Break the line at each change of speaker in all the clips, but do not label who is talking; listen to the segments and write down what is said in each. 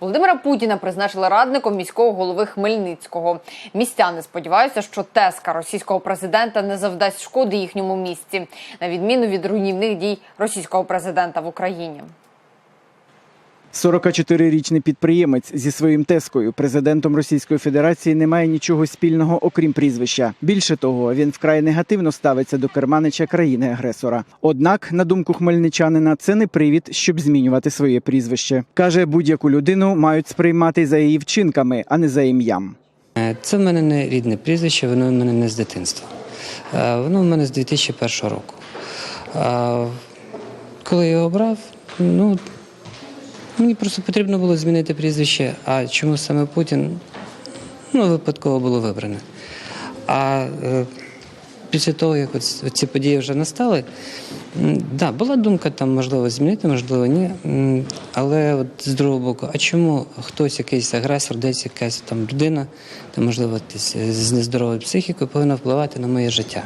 Володимира Путіна призначили радником міського голови Хмельницького. Містяни сподіваються, що теска російського президента не завдасть шкоди їхньому місті, на відміну від руйнівних дій російського президента в Україні.
44-річний підприємець зі своїм тескою, президентом Російської Федерації, не має нічого спільного, окрім прізвища. Більше того, він вкрай негативно ставиться до керманича країни-агресора. Однак, на думку хмельничанина, це не привід, щоб змінювати своє прізвище. каже, будь-яку людину мають сприймати за її вчинками, а не за ім'ям.
Е, Це в мене не рідне прізвище, воно в мене не з дитинства. Е, Воно в мене з 2001 року. Е, Коли я обрав, ну мені просто потрібно було змінити прізвище. А чому саме Путін? Ну, випадково було вибране. А е, після того, як от ці події вже настали, м, да, була думка там, можливо, змінити, можливо, ні. Але от з другого боку, а чому хтось, якийсь агресор, десь якась там людина, там, можливо, десь з нездоровою психікою, повинна впливати на моє життя?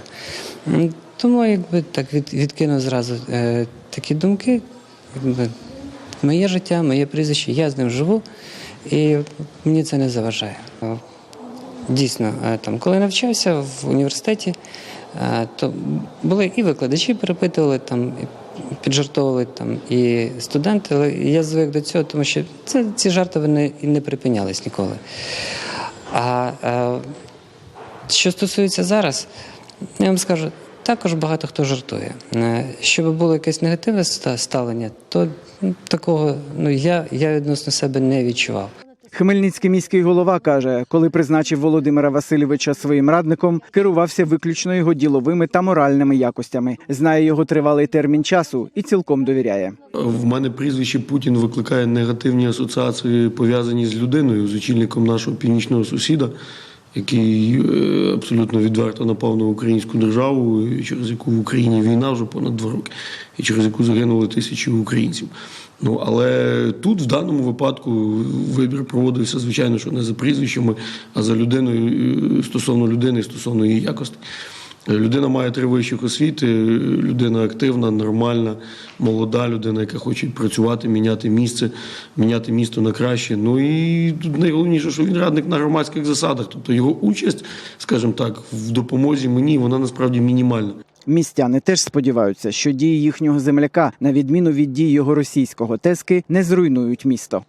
Тому якби так від, відкинув зразу е, такі думки. Якби, моє життя, моє прізвище, я з ним живу, і мені це не заважає. Дійсно, е, там, коли навчався в університеті, е, то були і викладачі перепитували, там, і піджартовували там, і студенти, але я звик до цього, тому що це, ці жарти вони і не припинялись ніколи. А е, що стосується зараз, я вам скажу, також багато хто жартує. Е, Щоб було якесь негативне ставлення, то ну, такого ну, я, я відносно себе не відчував.
Хмельницький міський голова каже, коли призначив Володимира Васильовича своїм радником, керувався виключно його діловими та моральними якостями. Знає його тривалий термін часу і цілком довіряє.
В мене прізвище Путін викликає негативні асоціації, пов'язані з людиною, з очільником нашого північного сусіда, який е, абсолютно відверто напав на українську державу, через яку в Україні війна вже понад два роки, і через яку загинули тисячі українців. Ну але тут, в даному випадку, вибір проводився, звичайно, що не за прізвищами, а за людиною е, стосовно людини, стосовно її якості. Людина має три вищих освіти, людина активна, нормальна, молода людина, яка хоче працювати, міняти місце, міняти місто на краще. Ну і тут найголовніше, що він радник на громадських засадах. Тобто його участь, скажімо так, в допомозі мені вона насправді мінімальна.
Містяни теж сподіваються, що дії їхнього земляка, на відміну від дій його російського тески, не зруйнують місто.